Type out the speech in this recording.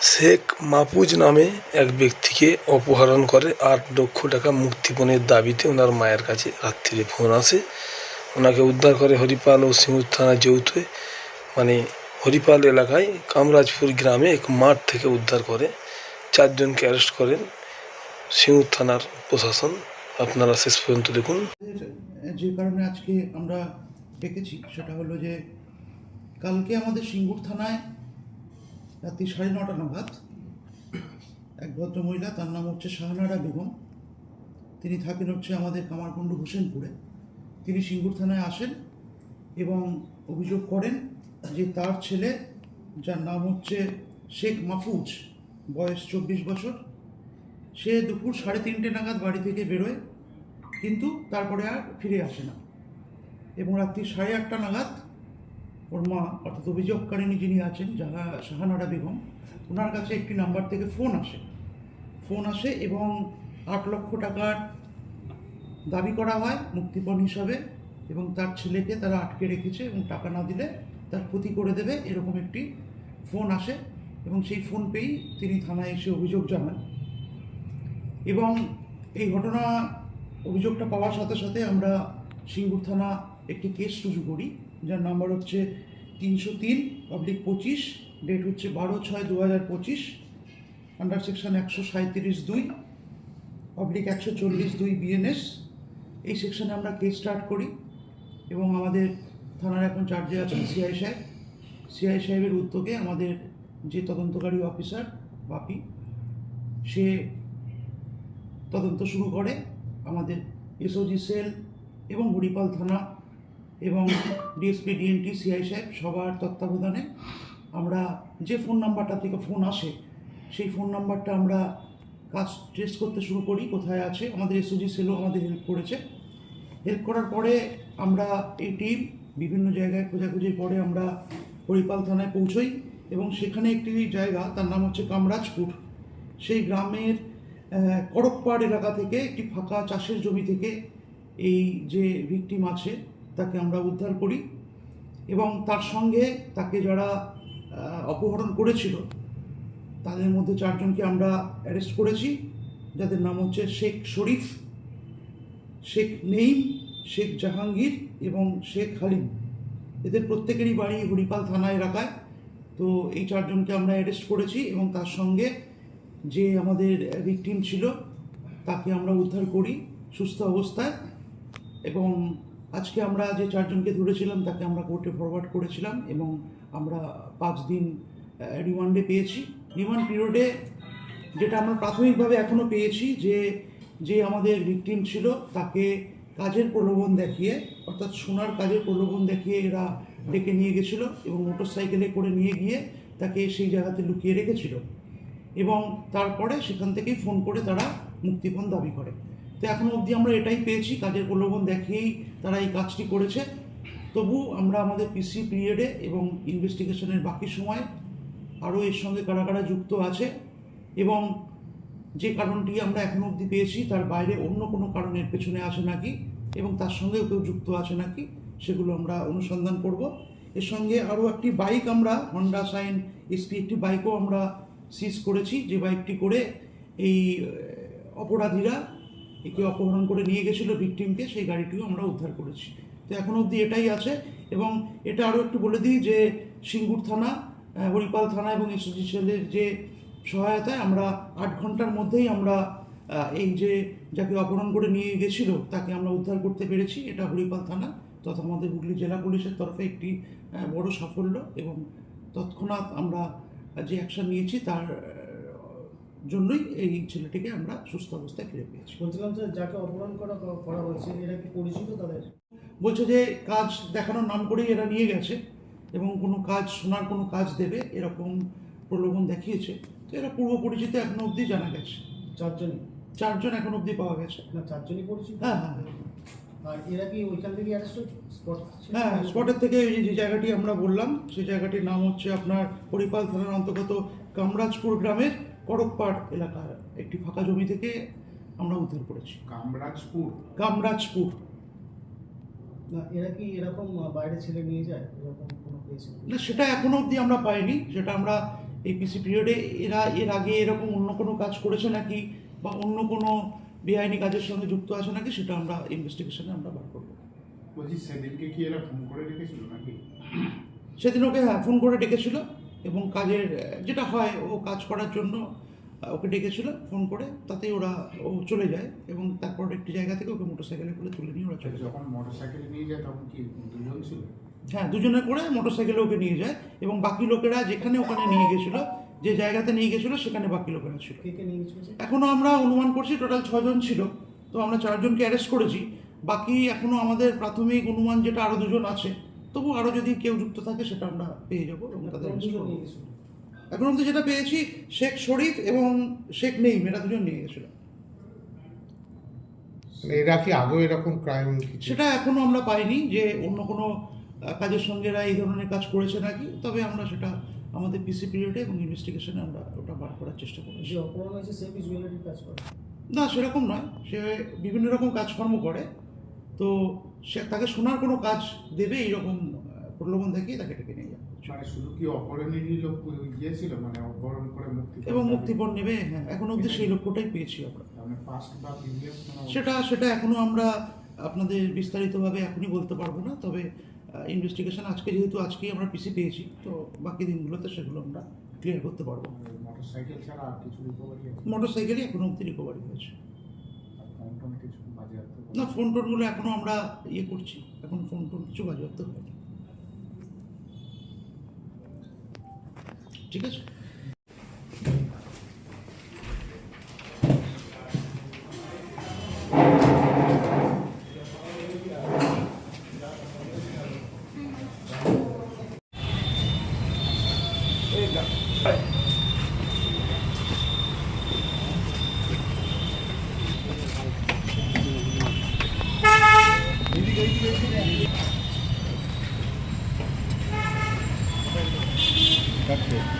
শেখ মাহফুজ নামে এক ব্যক্তিকে অপহরণ করে আট লক্ষ টাকা মুক্তিপণের দাবিতে ওনার মায়ের কাছে রাত্রিরে ফোন আসে। ওনাকে উদ্ধার করে হরিপাল ও সিঙ্গুর থানা যৌথে মানে হরিপাল এলাকায় কামরাজপুর গ্রামে এক মাঠ থেকে উদ্ধার করে। চারজনকে অ্যারেস্ট করেন সিঙ্গুর থানার প্রশাসন। আপনারা শেষ পর্যন্ত দেখুন। যে কারণে আজকে আমরা ডেকেছি, সেটা হলো যে কালকে আমাদের সিঙ্গুর থানায় রাত্রি সাড়ে নটা নাগাদ, এক ভদ্রমহিলা, তার নাম হচ্ছে শাহনারা বেগম। তিনি থাকেন হচ্ছে আমাদের কামারকুণ্ডু হোসেনপুরে। তিনি সিঙ্গুর থানায় আসেন এবং অভিযোগ করেন যে তার ছেলে, যার নাম হচ্ছে শেখ মাহফুজ, বয়স চব্বিশ বছর, সে দুপুর সাড়ে তিনটে নাগাদ বাড়ি থেকে বেরোয়, কিন্তু তারপরে আর ফিরে আসে না। এবং রাত্রি সাড়ে আটটা নাগাদ ওর মা, অর্থাৎ অভিযোগকারিণী যিনি আছেন, যারা শাহানারা বেগম ওনার কাছে একটি নাম্বার থেকে ফোন আসে। ফোন আসে এবং আট লক্ষ টাকার দাবি করা হয় মুক্তিপণ হিসাবে এবং তার ছেলেকে তারা আটকে রেখেছে এবং টাকা না দিলে তার ক্ষতি করে দেবে, এরকম একটি ফোন আসে এবং সেই ফোন পেয়েই তিনি থানায় এসে অভিযোগ জানান। এবং এই ঘটনা অভিযোগটা পাওয়ার সাথে সাথে আমরা সিঙ্গুর থানা একটি কেস রুজু করি, যার নাম্বার হচ্ছে তিনশো তিন পাবলিক পঁচিশ ডেট হচ্ছে বারো ছয় দু হাজার পঁচিশ আন্ডার সেকশন একশো সাঁত্রিশ দুই পাবলিক একশো চল্লিশ দুই বিএনএস এই সেকশনে আমরা কেস স্টার্ট করি এবং আমাদের থানার এখন চার্জে আছেন সিআই সাহেব। সিআই সাহেবের উদ্যোগে আমাদের যে তদন্তকারী অফিসার বাপি, সে তদন্ত শুরু করে। আমাদের এসওজি সেল এবং হরিপাল থানা এবং ডিএসপি, ডিএনটি, সিআই সাহেব সবার তত্ত্বাবধানে আমরা যে ফোন নাম্বারটা থেকে ফোন আসে, সেই ফোন নাম্বারটা আমরা কাজ ট্রেস করতে শুরু করি, কোথায় আছে, আমাদের এসওজি সেলও আমাদের হেল্প করেছে। হেল্প করার পরে আমরা এই টিম বিভিন্ন জায়গায় খোঁজাখুঁজির পরে আমরা হরিপাল থানায় পৌঁছই এবং সেখানে একটি জায়গা, তার নাম হচ্ছে কামরাজপুর। সেই গ্রামের করকপাড় এলাকা থেকে একটি ফাঁকা চাষের জমি থেকে এই যে ভিকটিম আছে, তাকে আমরা উদ্ধার করি এবং তার সঙ্গে তাকে যারা অপহরণ করেছিল, তাদের মধ্যে চারজনকে আমরা অ্যারেস্ট করেছি, যাদের নাম হচ্ছে শেখ শরীফ, শেখ নেইম, শেখ জাহাঙ্গীর এবং শেখ হালিম। এদের প্রত্যেকেরই বাড়ি হরিপাল থানা এলাকায়। তো এই চারজনকে আমরা অ্যারেস্ট করেছি এবং তার সঙ্গে যে আমাদের ভিকটিম ছিল, তাকে আমরা উদ্ধার করি সুস্থ অবস্থায়। এবং আজকে আমরা যে চারজনকে ধরেছিলাম, তাকে আমরা কোর্টে ফরওয়ার্ড করেছিলাম এবং আমরা পাঁচ দিন রিমান্ডে পেয়েছি। রিমান্ড পিরিয়ডে যেটা আমরা প্রাথমিকভাবে এখনও পেয়েছি যে যে আমাদের ভিকটিম ছিল, তাকে কাজের প্রলোভন দেখিয়ে, অর্থাৎ সোনার কাজের প্রলোভন দেখিয়ে এরা ডেকে নিয়ে গেছিল এবং মোটর সাইকেলে করে নিয়ে গিয়ে তাকে সেই জায়গাতে লুকিয়ে রেখেছিল। এবং তারপরে সেখান থেকেই ফোন করে তারা মুক্তিপণ দাবি করে। তো এখনও অবধি আমরা এটাই পেয়েছি, কাজের প্রলোভন দেখিয়েই তারা এই কাজটি করেছে। তবু আমরা আমাদের পিসি পিরিয়ডে এবং ইনভেস্টিগেশনের বাকি সময় আরও এর সঙ্গে কারা কারা যুক্ত আছে এবং যে কারণটি আমরা এখনও অবধি পেয়েছি, তার বাইরে অন্য কোনো কারণের পেছনে আছে নাকি এবং তার সঙ্গেও কেউ যুক্ত আছে নাকি সেগুলো আমরা অনুসন্ধান করব। এর সঙ্গে আরও একটি বাইক আমরা হন্ডা সাইন এসপি একটি বাইকও আমরা সিজ করেছি। যে বাইকটি করে এই, অপরাধীরা একে অপহরণ করে নিয়ে গেছিল ভিকটিমকে সেই গাড়িটিও আমরা উদ্ধার করেছি। তো এখন অবধি এটাই আছে এবং এটা আরও একটু বলে দিই যে সিঙ্গুর থানা হরিপাল থানা এবং সেলের যে সহায়তায় আমরা আট ঘণ্টার মধ্যেই আমরা এই যে যাকে অপহরণ করে নিয়ে গেছিল তাকে আমরা উদ্ধার করতে পেরেছি। এটা হরিপাল থানা তথা আমাদের হুগলি জেলা পুলিশের তরফে একটি বড় সাফল্য এবং তৎক্ষণাৎ আমরা যে অ্যাকশন নিয়েছি তার জন্যই এই ছেলেটিকে আমরা সুস্থ অবস্থায় ফিরে পেয়েছি বলছিলাম যে যাকে অপহরণ করা করা হয়েছে এরা কি পরিচিত তাদের? বলছে যে কাজ দেখানোর নাম করেই এরা নিয়ে গেছে এবং কোনো কাজ শোনার কোনো কাজ দেবে এরকম প্রলোভন দেখিয়েছে। তো এরা পূর্ব পরিচিত এখনও অবধি জানা গেছে। চারজনই? চারজন এখন অবধি পাওয়া গেছে। না চারজনই পরিচিত? হ্যাঁ হ্যাঁ হ্যাঁ। আর এরা কি ওইখান থেকে অ্যারেস্ট হয়েছে? স্পট হ্যাঁ স্পটের থেকে ওই যে- যে জায়গাটি আমরা বললাম সেই জায়গাটির নাম হচ্ছে আপনার হরিপাল থানার অন্তর্গত কামরাজপুর গ্রামের করকপাড় এলাকার একটি ফাঁকা জমি থেকে আমরা উদ্ধার করেছি। কামরাজপুর। কামরাজপুর। না এরা কি এরকম বাইরে ছেলে নিয়ে যায়? এরকম কোনো পেয়েছে না সেটা এখনও অবধি আমরা পাইনি। সেটা আমরা এই পিসি পিরিয়ডে এরা এর আগে এরকম অন্য কোনো কাজ করেছে নাকি? বা অন্য কোনো বেআইনি কাজের সঙ্গে যুক্ত আছে নাকি? সেটা আমরা ইনভেস্টিগেশনে আমরা বার করব। বলছি সেদিনকে কি এরা ফোন করে রেখেছিল নাকি? সেদিন ওকে হ্যাঁ ফোন করে ডেকেছিল। এবং কাজের যেটা হয় ও কাজ করার জন্য ওকে ডেকেছিল ফোন করে তাতেই ওরা ও চলে যায় এবং তারপর একটি জায়গা থেকে ওকে মোটরসাইকেলে করে তুলে নিয়ে ওরা চলে যায়। যখন মোটর সাইকেলে নিয়ে যায় তখন কি দুজন ছিল? হ্যাঁ দুজনে করে মোটরসাইকেলে ওকে নিয়ে যায় এবং বাকি লোকেরা যেখানে ওখানে নিয়ে গেছিল যে জায়গাতে নিয়ে গেছিল সেখানে বাকি লোকেরা ছিল। কে কে নিয়ে গেছে এখনও আমরা অনুমান করছি টোটাল ছজন ছিল। তো আমরা চারজনকে অ্যারেস্ট করেছি। বাকি এখনও আমাদের প্রাথমিক অনুমান যেটা আরও দুজন আছে তবু আরও যদি কেউ যুক্ত থাকে সেটা আমরা পেয়ে যাব এবং তাদের এখন অব্দি যেটা পেয়েছি শেখ শরীফ এবং শেখ নেইম এরা দুজন নিয়ে গেছিল। মানে এরা কি আগেও এরকম ক্রাইম সেটা এখনও আমরা পাইনি যে অন্য কোনো কাজের সঙ্গে এরা এই ধরনের কাজ করেছে নাকি তবে আমরা সেটা আমাদের পিসি পিরিয়ডে এবং ইনভেস্টিগেশনে আমরা ওটা বার করার চেষ্টা করি যে অপরাধ হয়েছে সে কি জুয়েলারির কাজ করে। না সেরকম নয়। সে বিভিন্ন রকম কাজকর্ম করে। তো সে তাকে শোনার কোনো কাজ দেবে এইরকম প্রলোভন দেখিয়ে তাকে ডেকে নিয়ে যাবে। মানে শুধু কি অপহরণেরই গিয়েছিল? মানে অপহরণ করে মুক্তি এবং? মুক্তিপণ নেবে হ্যাঁ এখন অবধি সেই লক্ষ্যটাই পেয়েছি আমরা। মানে সেটা সেটা এখনও আমরা আপনাদের বিস্তারিতভাবে এখনই বলতে পারব না তবে ইনভেস্টিগেশন আজকে যেহেতু আজকেই আমরা পিসি পেয়েছি তো বাকি দিনগুলোতে সেগুলো আমরা ক্লিয়ার করতে পারব। মোটর সাইকেল ছাড়া আর কিছু রিকভারি আছে? মোটর সাইকেলই এখনও অবধি রিকভারি হয়েছে। টোন কিছু বাজেয়াপ্ত না ফোন টোনগুলো এখনও আমরা ইয়ে করছি। এখন ফোন টোন কিছু বাজেয়াপ্ত হয়নি ঠিক আছে? Thank you.